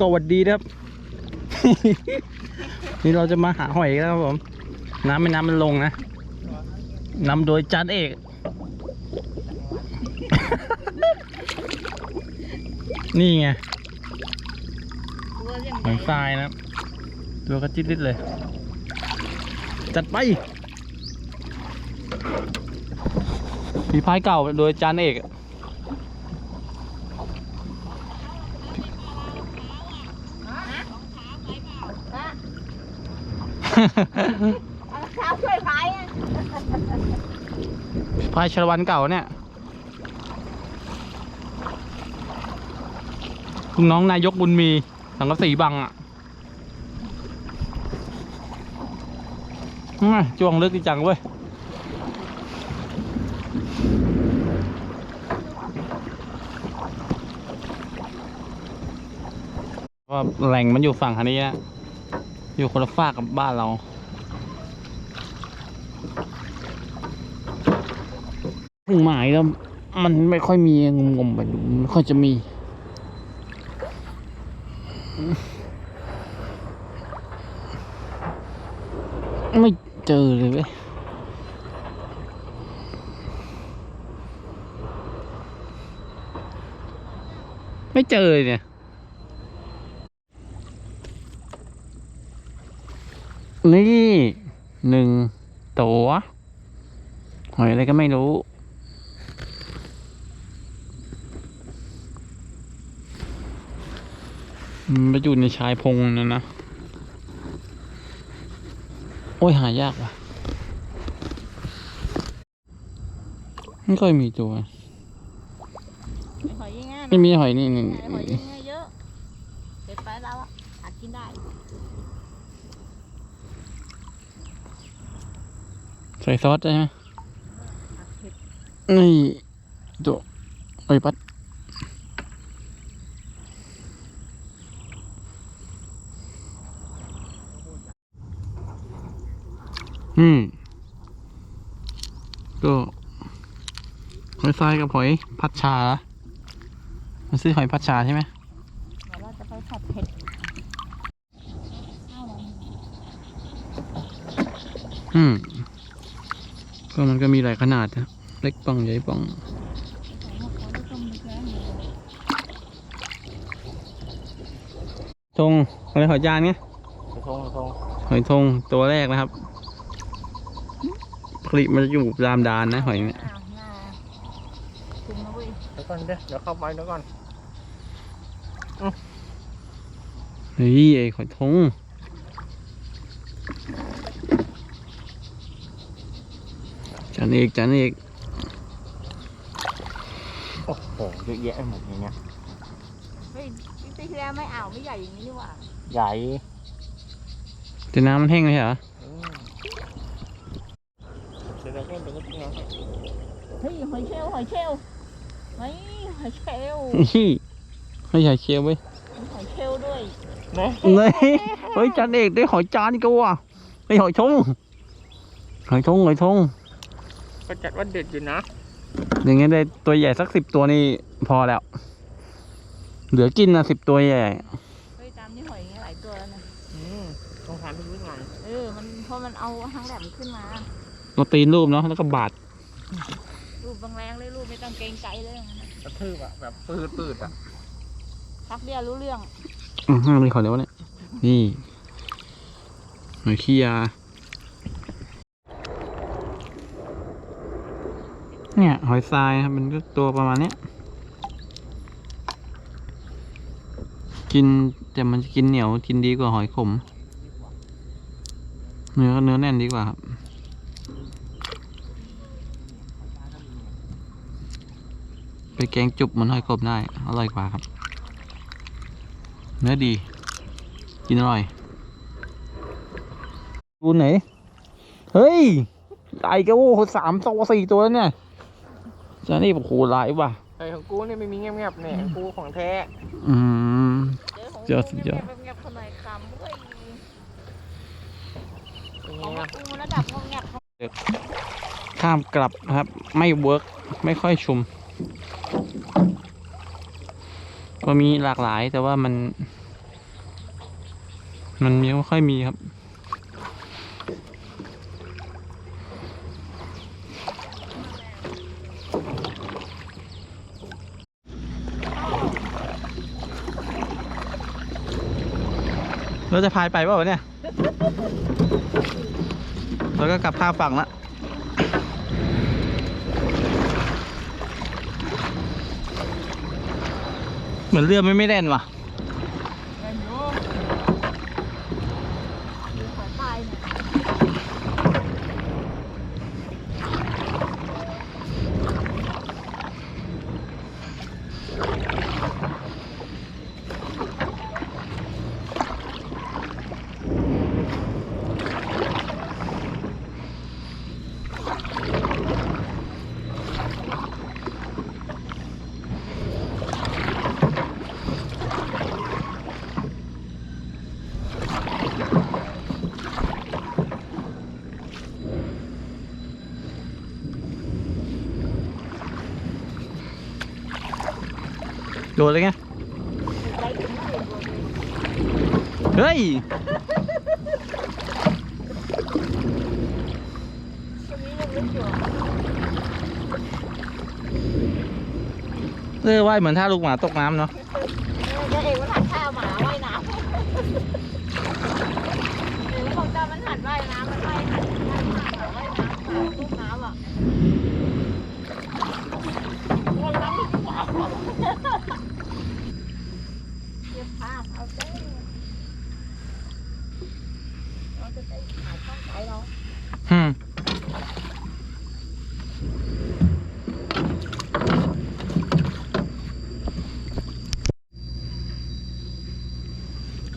ก็หวัดดีนะครับ นี่เราจะมาหาหอยกันแล้วครับผม น้ำไม่น้ำมันลงนะนำโดยจานเอก นี่ไงตัวเรื่องหอยทรายนะตัวกระจิตลิดเลย จัดไปผีพายเก่าโดยจานเอก เช้าช่วยพายอะพายชลวันเก่าเนี่ยลุงน้องนายกบุญมีสังกะสีบังอะจ้วงลึกจังเว้ยว่าแหล่งมันอยู่ฝั่งคันนี้นะ อยู่คนละฝากกับบ้านเรา ถึงหมายแล้ว มันไม่ค่อยมีงมงมๆไปดูไม่ค่อยจะมี ไม่เจอเลยเว้ยไม่เจอเลยเนี่ย นี่หนึ่งตัวหอยอะไรก็ไม่รู้ มันไปอยู่ในชายพงนั่นนะ โอ้ยหายากว่ะไม่ค่อยมีตัวหอยยังไงไม่มีหอยนี่นี่ หอยยังไงเยอะเก็บไปแล้วอะหากินได้ ใส่ซอสใช่ไหมผักเผ็ดนี่ตัวไอ้ยปัดอืม ก็หอยทรายกับหอยพัดชาเหรอมันซื้อหอยพัดชาใช่ไหมเดี๋ยวเราจะไปผัดเผ็ดข้าวเราอืม ก็มันก็มีหลายขนาดนะเล็กป่องใหญ่ป่องของเขาได้ต้มแกงทงอะไรหอยจานไงทงทงหอยทงตัวแรกนะครับผลิตมันจะอยู่ตามดานนะหอยเนี่ยอ้าวน่าคุมนะเว้ยเดี๋ยวก่อนเดี๋ยวเดี๋ยวเข้าไปเดี๋ยวก่อนเฮ้ยไอ้หอยทง จานเอกจานเอกโอ้โหเยอะแยะไปหมดอย่างเงี้ยเฮ้ยปีที่แล้วไม่อ่าวไม่ใหญ่อย่างนี้นี่หว่าใหญ่แต่น้ำมันแห้งเลยเหรออืมเดี๋ยวเดี๋ยวก็เดี๋ยวก็เดี๋ยวก็เฮ้ยหอยเชลลหอยเชลลเฮ้ยหอยเชลลนี่ไม่ใช่เชียวเว้ยมีหอยเชลลด้วยเนี่ยเฮ้ยเฮ้ยจานเอกได้หอยจานอีกแล้วว่ะไอ้หอยทงหอยทงหอยทง ก็จัดว่าเด็ดอยู่นะ อย่างเงี้ยได้ตัวใหญ่สักสิบตัวนี่พอแล้ว เหลือกินนะสิบตัวใหญ่เฮ้ยตามนี่หอยอย่างเงี้ยหลายตัวแล้วนะอืมต้องทานไปด้วยงานเออ มันพอมันเอาหางแหลมขึ้นมาตัวตีนรูปเนาะแล้วก็บาดรูปบางแรงเลยรูปไม่ต้องเกรงใจเลยอย่างนั้นน่ะกระทืบอะแบบปืดปืดอะพักเดียวรู้เรื่องอือห้าเลยขอเดี๋ยวะเนี่ยนี่หอยขี้ยา เนี่ย หอยทรายครับมันก็ตัวประมาณนี้กินแต่มันจะกินเหนียวกินดีกว่าหอยขม เนื้อเนื้อแน่นดีกว่าครับไปแกงจุบเหมันหอยขมได้ อร่อยกว่าครับ เนื้อดี กินอร่อยดูไหน เฮ้ยไอ้กระโว้สามตัวสี่ตัวแล้วเนี่ย จะนี่โอ้โหหลายว่ะไอ้ของกูเนี่ยไม่มีเงียบๆเนี่ยของกูของแท้อืมเจอของสุดยอด เงียบๆคนหน่อยคำเว้ยเป็นขไงองล่ะกูระดับงงแงบของข้ามกลับครับ ไม่เวิร์กไม่ค่อยชุม ก็มีหลากหลายแต่ว่ามัน มันมีไม่ค่อยมีครับ เราจะพายไปเปล่าเนี่ยแล้วก็กลับข้ามฝั่งละเหมือนเรือไม่ไม่แล่นว่ะ โดนเลยไง เฮ้ยตรงนี้ยังไม่ชัวร์เออว่ายเหมือนท่าลูกหมาตกน้ำเนาะ เดี๋ยวเองมันหันท่าหมาว่ายน้ำเดี๋ยวบอกตามันหันว่ายน้ำมันว่ายหันหันหมาว่ายน้ำหมาลูกน้ำอะว่ายน้ำไม่ไหวเก็บภาพเอาเต้เราจะได้หาช่องขายเรา อืม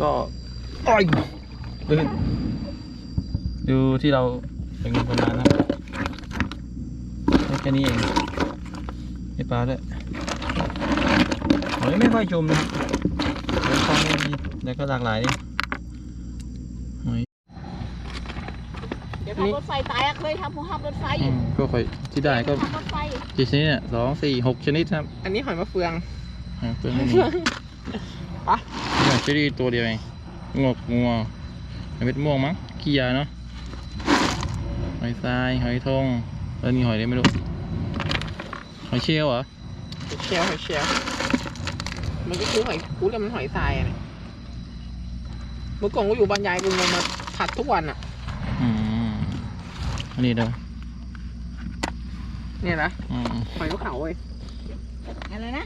ก็อ้อยลื่นดูที่เราเป็นประมาณนะได้แค่นี้เองไม่ปลาด้วยหอยไม่ค่อยจมนะครับหอยคลองไม่มีแต่ก็หลากหลายดิหอยเดี๋ยวทำรถไฟตายอะเคยทำหัวขับรถไฟอืมก็ค่อยที่ได้ก็ทำรถไฟกี่ชนิดเนี่ยสองสี่หกชนิดครับอันนี้หอยมะเฟืองอ่าเพื่อนไม่มีปะเนี่ยชนิดตัวเดียวเองงอกงัวเม็ดม่วงมั้งขี้ยาเนาะหอยทรายหอยทองแล้วนี่หอยอะไรไม่รู้หอยเชลล์เหรอหอยเชลลหอยเชลลมันก็คือหอยกูเรียกมันหอยทรายอะเนี่ยเมื่อก่อนกูอยู่บรรยายกูลงมาผัดทุกวันอะอืมอันนี้เด้อเนี่ยนะหอยนกเขาเว้ยอะไรนะ